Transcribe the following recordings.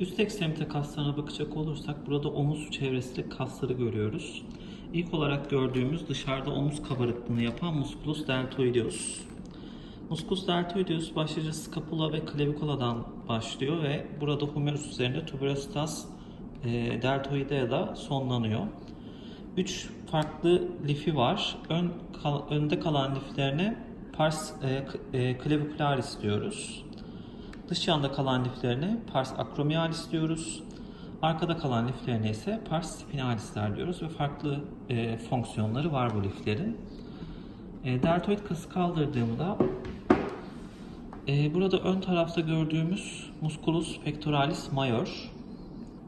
Üst ekstremite kaslarına bakacak olursak burada omuz çevresinde kasları görüyoruz. İlk olarak gördüğümüz dışarıda omuz kabarıklığını yapan musculus deltoideus. Musculus deltoideus başlıca scapula ve clavicula'dan başlıyor ve burada humerus üzerinde tuberositas e, deltoidea sonlanıyor. Üç farklı lifi var. Ön, kal- önde kalan liflerine pars e, e, clavicularis diyoruz. Dış yanda kalan liflerine pars acromialis diyoruz. Arkada kalan liflerine ise pars spinalisler diyoruz ve farklı e, fonksiyonları var bu liflerin. E, deltoid kası kaldırdığımda e, burada ön tarafta gördüğümüz musculus pectoralis major.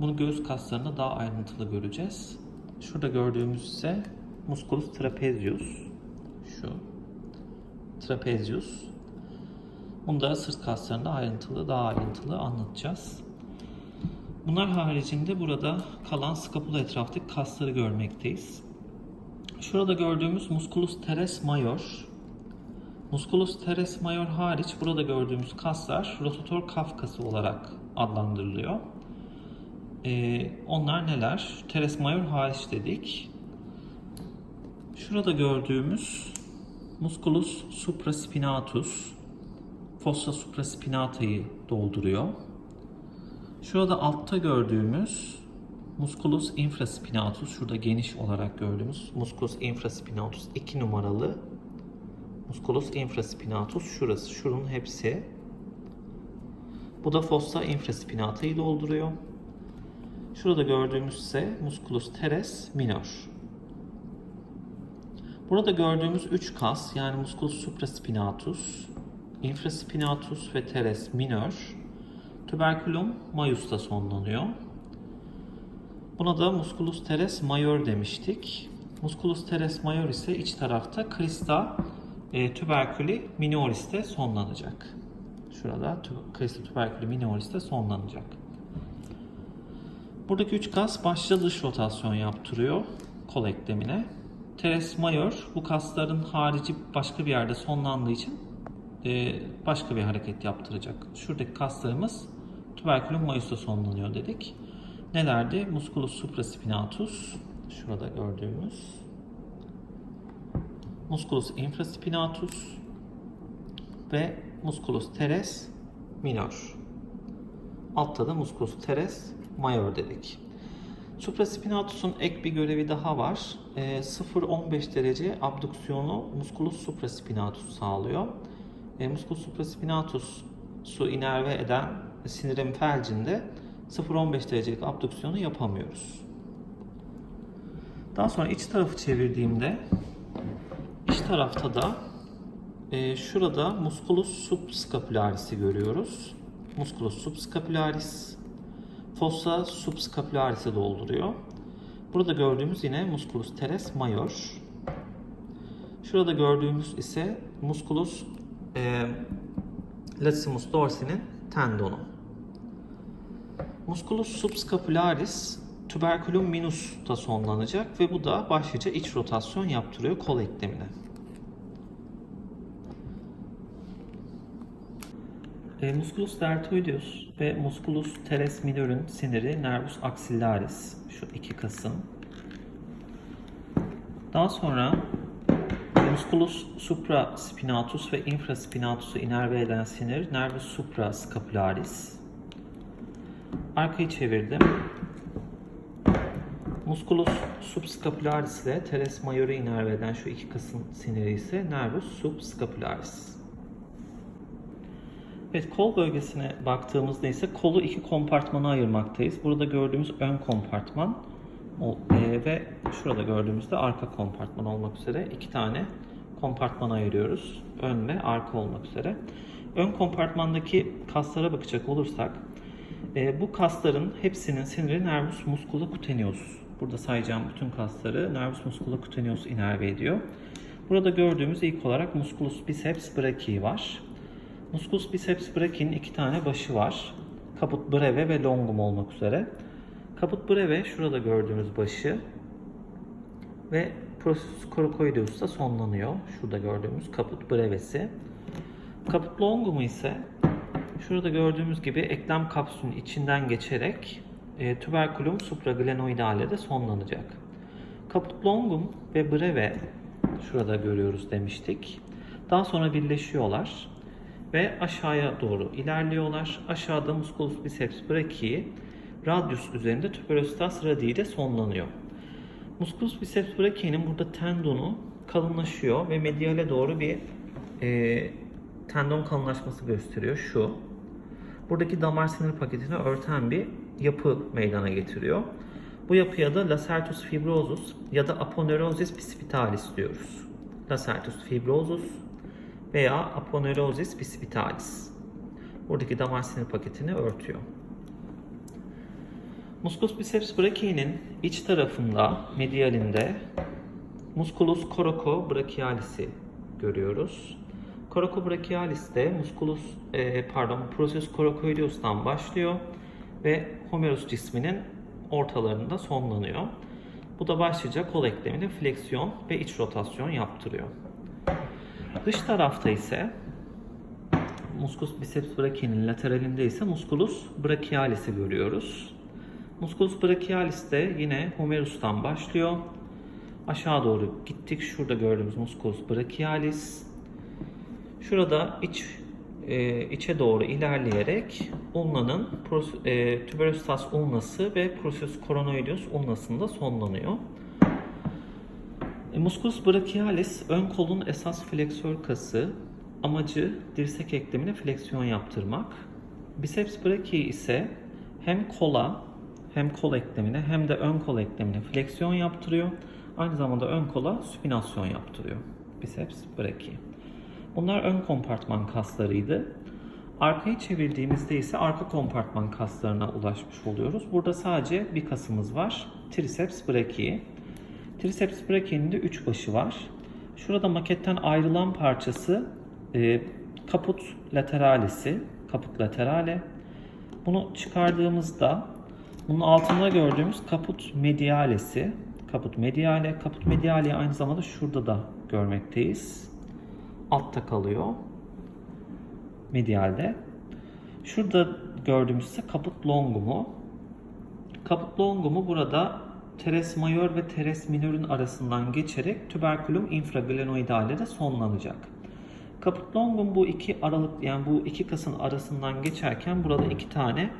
Bunu göğüs kaslarında daha ayrıntılı göreceğiz. Şurada gördüğümüz ise musculus trapezius. Şu. Trapezius. Da sırt kaslarında ayrıntılı, daha ayrıntılı anlatacağız. Bunlar haricinde burada kalan skapula etraftaki kasları görmekteyiz. Şurada gördüğümüz musculus teres major. Musculus teres major hariç burada gördüğümüz kaslar rotator kaf kası olarak adlandırılıyor. Ee, onlar neler? Teres major hariç dedik. Şurada gördüğümüz musculus supraspinatus fossa supraspinata'yı dolduruyor. Şurada altta gördüğümüz musculus infraspinatus, şurada geniş olarak gördüğümüz musculus infraspinatus 2 numaralı musculus infraspinatus şurası, şunun hepsi. Bu da fossa infraspinata'yı dolduruyor. Şurada gördüğümüz ise musculus teres minor. Burada gördüğümüz 3 kas yani musculus supraspinatus, infraspinatus ve teres minor, tuberculum majus'ta sonlanıyor. Buna da musculus teres major demiştik. Musculus teres major ise iç tarafta crista e, tuberculi minoris'te sonlanacak. Şurada tu- crista tuberculi minoris'te sonlanacak. Buradaki üç kas başta dış rotasyon yaptırıyor kol eklemine. Teres major bu kasların harici başka bir yerde sonlandığı için e, başka bir hareket yaptıracak. Şuradaki kaslarımız tuberculum majus'ta sonlanıyor dedik. Nelerdi? Musculus supraspinatus, şurada gördüğümüz. Musculus infraspinatus ve musculus teres minor. Altta da musculus teres major dedik. Supraspinatus'un ek bir görevi daha var. E, 0-15 derece abduksiyonu musculus supraspinatus sağlıyor. E, musculus supraspinatus su inerve eden sinirim felcinde 0-15 derecelik abduksiyonu yapamıyoruz. Daha sonra iç tarafı çevirdiğimde iç tarafta da e, şurada musculus subscapularis'i görüyoruz. Musculus subscapularis fossa subscapularis'i dolduruyor. Burada gördüğümüz yine musculus teres major. Şurada gördüğümüz ise musculus e, latissimus dorsi'nin tendonu. Musculus subscapularis tuberculum minus'ta sonlanacak ve bu da başlıca iç rotasyon yaptırıyor kol eklemine. E, musculus deltoideus ve musculus teres minor'un siniri nervus axillaris şu iki kasım. Daha sonra musculus supraspinatus ve infraspinatus'u inerve eden sinir nervus suprascapularis. Arkayı çevirdim. Musculus subscapularis ile teres major'u inerve eden şu iki kasın siniri ise nervus subscapularis. Evet kol bölgesine baktığımızda ise kolu iki kompartmana ayırmaktayız. Burada gördüğümüz ön kompartman e, ve şurada gördüğümüzde arka kompartman olmak üzere iki tane kompartman ayırıyoruz. Ön ve arka olmak üzere. Ön kompartmandaki kaslara bakacak olursak e, bu kasların hepsinin siniri nervus musculocutaneus. Burada sayacağım bütün kasları nervus musculocutaneus inerve ediyor. Burada gördüğümüz ilk olarak musculus biceps brachii var. Musculus biceps brachii'nin iki tane başı var. Caput breve ve longum olmak üzere. Caput breve şurada gördüğümüz başı ve processus coracoideus'ta sonlanıyor. Şurada gördüğümüz caput brevesi. Caput longum ise Şurada gördüğümüz gibi eklem kapsülünün içinden geçerek e, tuberculum supraglenoidale de sonlanacak. Caput longum ve breve şurada görüyoruz demiştik. Daha sonra birleşiyorlar ve aşağıya doğru ilerliyorlar. Aşağıda musculus biceps brachii radius üzerinde tuberositas radii ile sonlanıyor. Musculus biceps brachii'nin burada tendonu kalınlaşıyor ve mediale doğru bir e, tendon kalınlaşması gösteriyor şu. Buradaki damar sinir paketini örten bir yapı meydana getiriyor. Bu yapıya da lacertus fibrosus ya da aponeurosis bicipitalis diyoruz. Lacertus fibrosus veya aponeurosis bicipitalis. Buradaki damar sinir paketini örtüyor. Musculus biceps brachii'nin iç tarafında, medialinde musculus coracobrachialis'i görüyoruz. Coracobrachialis'te musculus e, pardon processus coracoideus'tan başlıyor ve humerus cisminin ortalarında sonlanıyor. Bu da başlıca kol eklemine fleksiyon ve iç rotasyon yaptırıyor. Dış tarafta ise musculus biceps brachii'nin lateralinde ise musculus brachialis'i görüyoruz. Musculus brachialis de yine humerus'tan başlıyor. Aşağı doğru gittik. Şurada gördüğümüz musculus brachialis. Şurada iç e, içe doğru ilerleyerek ulnanın e, tuberositas ulnası ve processus coronoideus ulnasında sonlanıyor. E, musculus brachialis ön kolun esas fleksör kası. Amacı dirsek eklemine fleksiyon yaptırmak. Biceps brachii ise hem kola hem kol eklemine hem de ön kol eklemine fleksiyon yaptırıyor. Aynı zamanda ön kola supinasyon yaptırıyor. Biceps brachii. Bunlar ön kompartman kaslarıydı. Arkayı çevirdiğimizde ise arka kompartman kaslarına ulaşmış oluyoruz. Burada sadece bir kasımız var. Triceps brachii. Triceps brachii'nin de üç başı var. Şurada maketten ayrılan parçası e, kaput lateralisi, kaput laterale. Bunu çıkardığımızda bunun altında gördüğümüz kaput medialesi, kaput mediale, kaput medialeyi aynı zamanda şurada da görmekteyiz. Altta kalıyor. Medialde. Şurada gördüğümüz ise kaput longumu. Kaput longumu burada teres major ve teres minörün arasından geçerek tuberculum infraglenoidale de sonlanacak. Kaput longum bu iki aralık yani bu iki kasın arasından geçerken burada iki tane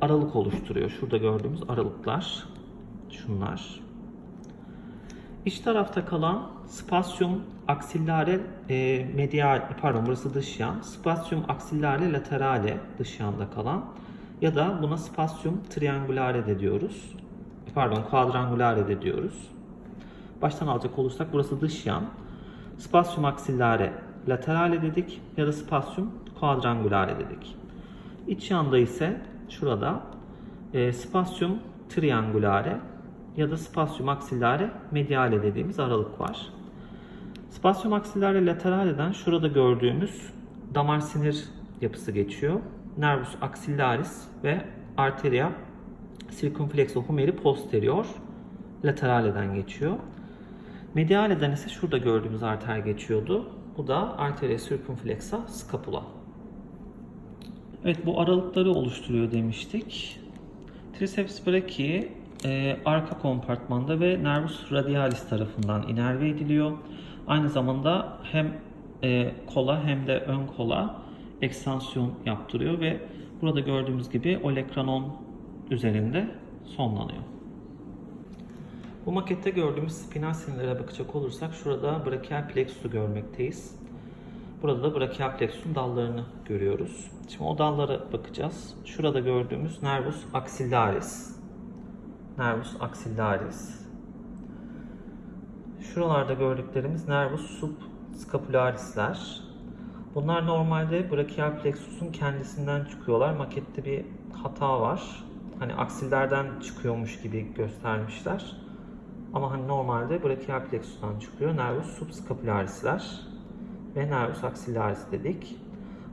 aralık oluşturuyor. Şurada gördüğümüz aralıklar şunlar. İç tarafta kalan spatium axillare e, medial pardon burası dış yan. Spatium axillare laterale dış yanda kalan ya da buna spatium triangulare de diyoruz. Pardon quadrangulare de diyoruz. Baştan alacak olursak burası dış yan. Spatium axillare laterale dedik ya da spatium quadrangulare dedik. İç yanda ise şurada e, spatium triangulare ya da spatium axillare mediale dediğimiz aralık var. Spatium axillare lateraleden şurada gördüğümüz damar sinir yapısı geçiyor. Nervus axillaris ve arteria circumflexa humeri posterior lateraleden geçiyor. Medialeden ise şurada gördüğümüz arter geçiyordu. Bu da arteria circumflexa scapula. Evet bu aralıkları oluşturuyor demiştik. Triceps brachii e, arka kompartmanda ve nervus radialis tarafından inerve ediliyor. Aynı zamanda hem e, kola hem de ön kola ekstansiyon yaptırıyor ve burada gördüğümüz gibi olekranon üzerinde sonlanıyor. Bu makette gördüğümüz spinal sinirlere bakacak olursak şurada brachial plexus'u görmekteyiz. Burada da brachial plexus'un dallarını görüyoruz. Şimdi o dallara bakacağız. Şurada gördüğümüz nervus axillaris. Nervus axillaris. Şuralarda gördüklerimiz nervus subscapularisler. Bunlar normalde brachial plexus'un kendisinden çıkıyorlar. Makette bir hata var. Hani aksillerden çıkıyormuş gibi göstermişler. Ama hani normalde brachial plexus'tan çıkıyor. Nervus subscapularisler ve nervus axillaris dedik.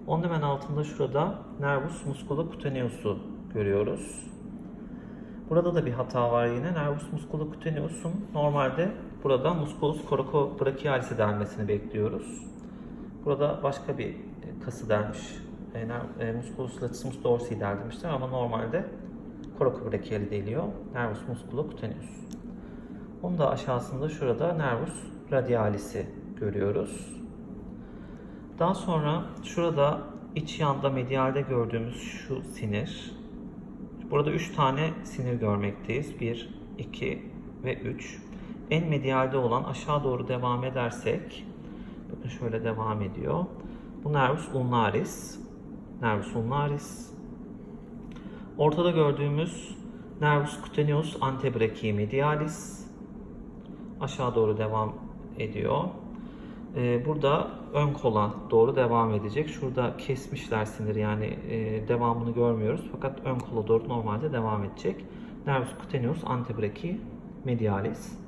Onun hemen altında şurada nervus musculocutaneus'u görüyoruz. Burada da bir hata var yine. Nervus musculocutaneus'un normalde burada musculus coracobrachialis'e denmesini bekliyoruz. Burada başka bir kası denmiş e, e, musculus latissimus dorsi der demişler ama normalde coracobrachiali deniyor. Nervus musculocutaneus. Onun da aşağısında şurada nervus radialis'i görüyoruz. Daha sonra şurada iç yanda medialde gördüğümüz şu sinir. Burada 3 tane sinir görmekteyiz. 1, 2 ve 3. En medialde olan aşağı doğru devam edersek bakın şöyle devam ediyor. Bu nervus ulnaris. Nervus ulnaris. Ortada gördüğümüz nervus cutaneus antebrachii medialis. Aşağı doğru devam ediyor. Ee, burada ön kola doğru devam edecek. Şurada kesmişler sinir yani e, devamını görmüyoruz. Fakat ön kola doğru normalde devam edecek. Nervus cutaneus antebrachii medialis.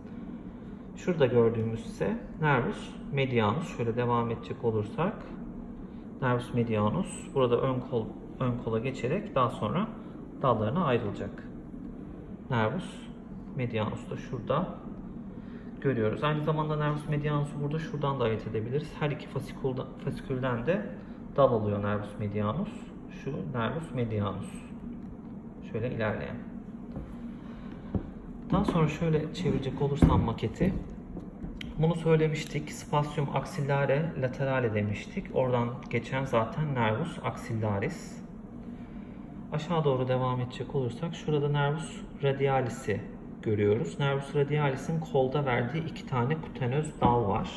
Şurada gördüğümüz ise nervus medianus. Şöyle devam edecek olursak nervus medianus burada ön kol ön kola geçerek daha sonra dallarına ayrılacak. Nervus medianus da şurada görüyoruz. Aynı zamanda nervus medianus'u burada şuradan da ayırt edebiliriz. Her iki fasikülden, fasikülden de dal alıyor nervus medianus. Şu nervus medianus. Şöyle ilerleyen. Daha sonra şöyle çevirecek olursam maketi. Bunu söylemiştik. Spatium axillare laterale demiştik. Oradan geçen zaten nervus axillaris. Aşağı doğru devam edecek olursak şurada nervus radialis'i görüyoruz. Nervus radialis'in kolda verdiği iki tane kutenöz dal var.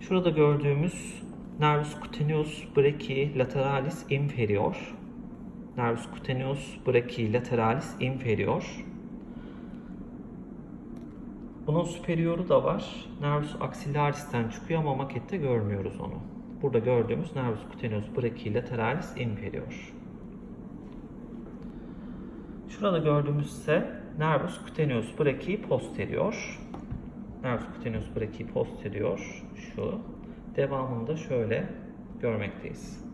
Şurada gördüğümüz nervus cutaneus brachii lateralis inferior. Nervus cutaneus brachii lateralis inferior. Bunun superior'u da var. Nervus axillaris'ten çıkıyor ama makette görmüyoruz onu. Burada gördüğümüz nervus cutaneus brachii lateralis inferior. Şurada gördüğümüz ise nervus cutaneus brachii posterior. Nervus cutaneus brachii posterior şu. Devamında şöyle görmekteyiz.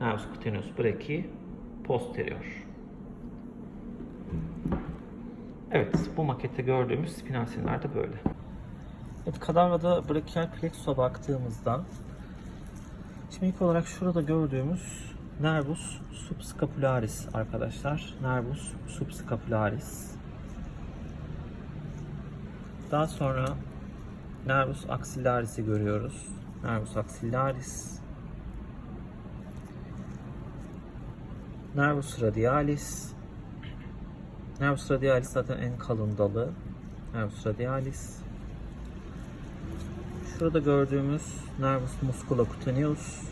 Nervus cutaneus brachii posterior. Evet, bu makette gördüğümüz spinal sinirler de böyle. Evet, kadavrada brachial plexus'a baktığımızda şimdi ilk olarak şurada gördüğümüz nervus subscapularis arkadaşlar. Nervus subscapularis. Daha sonra nervus axillaris'i görüyoruz. Nervus axillaris. Nervus radialis. Nervus radialis zaten en kalın dalı. Nervus radialis. Şurada gördüğümüz nervus musculocutaneus.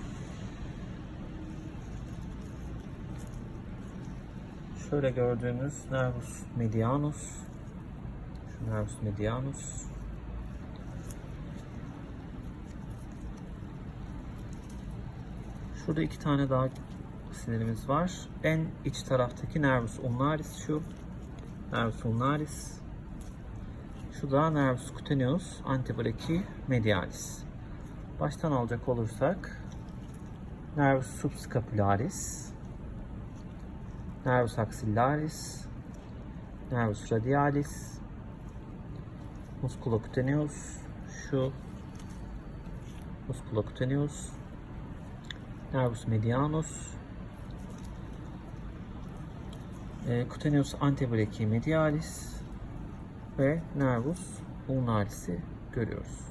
Şöyle gördüğümüz nervus medianus. Nervus medianus. Şurada iki tane daha sinirimiz var. En iç taraftaki nervus ulnaris şu. Nervus ulnaris. Şu da nervus cutaneus antebrachii medialis. Baştan alacak olursak nervus subscapularis, nervus axillaris, nervus radialis, musculocutaneus, şu musculocutaneus, nervus medianus, e, cutaneus antebrachii medialis ve nervus ulnaris'i görüyoruz.